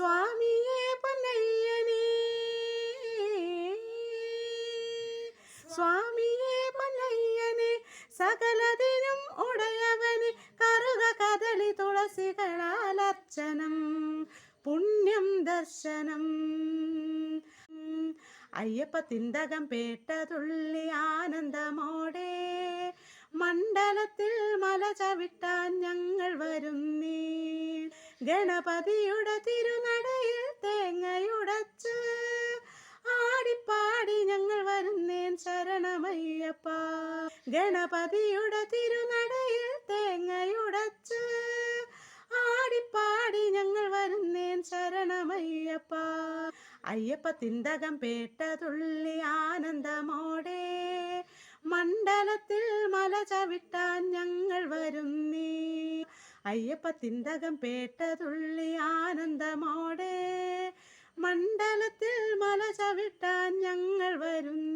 സ്വാമിയെ പൊന്നയ്യനേ സ്വാമിയെ പൊന്നയ്യനെ സകലതിനും ഉടയവന് കറുക കദളി തുളസികളാൽ അർച്ചനം പുണ്യം ദർശനം. അയ്യപ്പ തിന്തകം പേട്ടതുള്ളി ആനന്ദമോടെ മണ്ഡലത്തിൽ മല ചവിട്ടാൻ ഞങ്ങൾ വരുന്നേ. ഗണപതിയുടെ തിരുനടയിൽ തേങ്ങയുടച്ച് ആടിപ്പാടി ഞങ്ങൾ വരുന്നേൻ ശരണമയ്യപ്പ. ഗണപതിയുടെ തിരുനടയിൽ തേങ്ങയുടച്ച് ആടിപ്പാടി ഞങ്ങൾ വരുന്നേൻ ശരണമയ്യപ്പ. അയ്യപ്പ തിന്തകം പേട്ടതുള്ളി ആനന്ദമോടെ മണ്ഡലത്തിൽ മല ചവിട്ടാൻ ഞങ്ങൾ അയ്യപ്പ തിന്തകം പേട്ടതുള്ളി ആനന്ദമോടെ മണ്ഡലത്തിൽ മല ചവിട്ടാൻ ഞങ്ങൾ വരുന്നു.